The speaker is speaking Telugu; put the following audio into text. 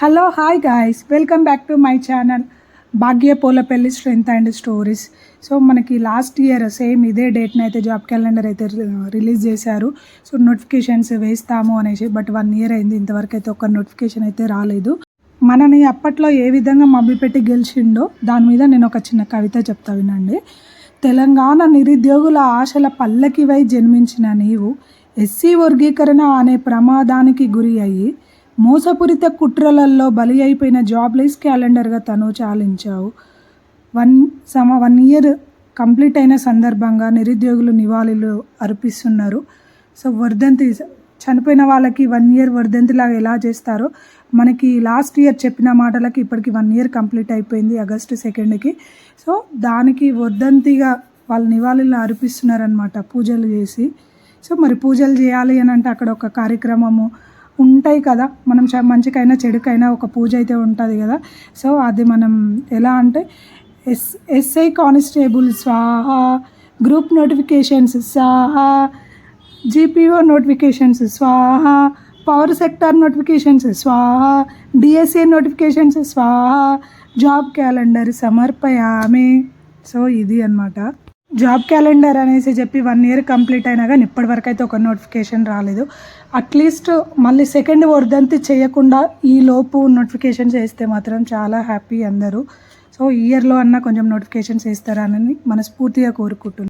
Hello hi guys welcome back to my channel Bhagya Polapalli strength and stories so మనకి లాస్ట్ ఇయర్ సేమ్ ఇదే డేట్ని అయితే జాబ్ క్యాలెండర్ అయితే రిలీజ్ చేశారు. సో నోటిఫికేషన్స్ వేస్తాము అనేసి బట్ వన్ ఇయర్ అయింది. ఇంతవరకు అయితే ఒక నోటిఫికేషన్ అయితే రాలేదు. మనని అప్పట్లో ఏ విధంగా మభ్యపెట్టి గెలిచిండో దాని మీద నేను ఒక చిన్న కవిత చెప్తా వినండి. తెలంగాణ నిరుద్యోగుల ఆశల పల్లకివై జన్మించిన నీవు ఎస్సీ వర్గీకరణ అనే ప్రమాదానికి గురి అయ్యి మోసపూరిత కుట్రలలో బలి అయిపోయిన జాబ్లెస్ క్యాలెండర్గా తను చాలించావు. వన్ సమ వన్ ఇయర్ కంప్లీట్ అయిన సందర్భంగా నిరుద్యోగులు నివాళులు అర్పిస్తున్నారు. సో వర్ధంతి చనిపోయిన వాళ్ళకి వన్ ఇయర్ వర్ధంతిలాగా ఎలా చేస్తారో మనకి లాస్ట్ ఇయర్ చెప్పిన మాటలకి ఇప్పటికి వన్ ఇయర్ కంప్లీట్ అయిపోయింది ఆగస్టు సెకండ్కి. సో దానికి వర్ధంతిగా వాళ్ళు నివాళులు అర్పిస్తున్నారనమాట పూజలు చేసి. సో మరి పూజలు చేయాలి అని అంటే అక్కడ ఒక కార్యక్రమము ఉంటాయి కదా. మనం మంచికైనా చెడుకైనా ఒక పూజ అయితే ఉంటుంది కదా. సో అది మనం ఎలా అంటే ఎస్ ఎస్ఐ కానిస్టేబుల్ స్వాహ గ్రూప్ నోటిఫికేషన్స్ స్వాహ జీపీఓ నోటిఫికేషన్స్ స్వాహ పవర్ సెక్టార్ నోటిఫికేషన్స్ స్వాహ డిఎస్ఏ నోటిఫికేషన్స్ స్వాహ జాబ్ క్యాలెండర్ సమర్పయామే. సో ఇది అన్నమాట. జాబ్ క్యాలెండర్ అనేసి చెప్పి వన్ ఇయర్ కంప్లీట్ అయినా కానీ ఇప్పటివరకు అయితే ఒక నోటిఫికేషన్ రాలేదు. అట్లీస్ట్ మళ్ళీ సెకండ్ వర్ధంతి చేయకుండా ఈ లోపు నోటిఫికేషన్ చేస్తే మాత్రం చాలా హ్యాపీ అందరూ. సో ఇయర్లో అన్న కొంచెం నోటిఫికేషన్స్ వేస్తారని మనస్ఫూర్తిగా కోరుకుంటున్నాను.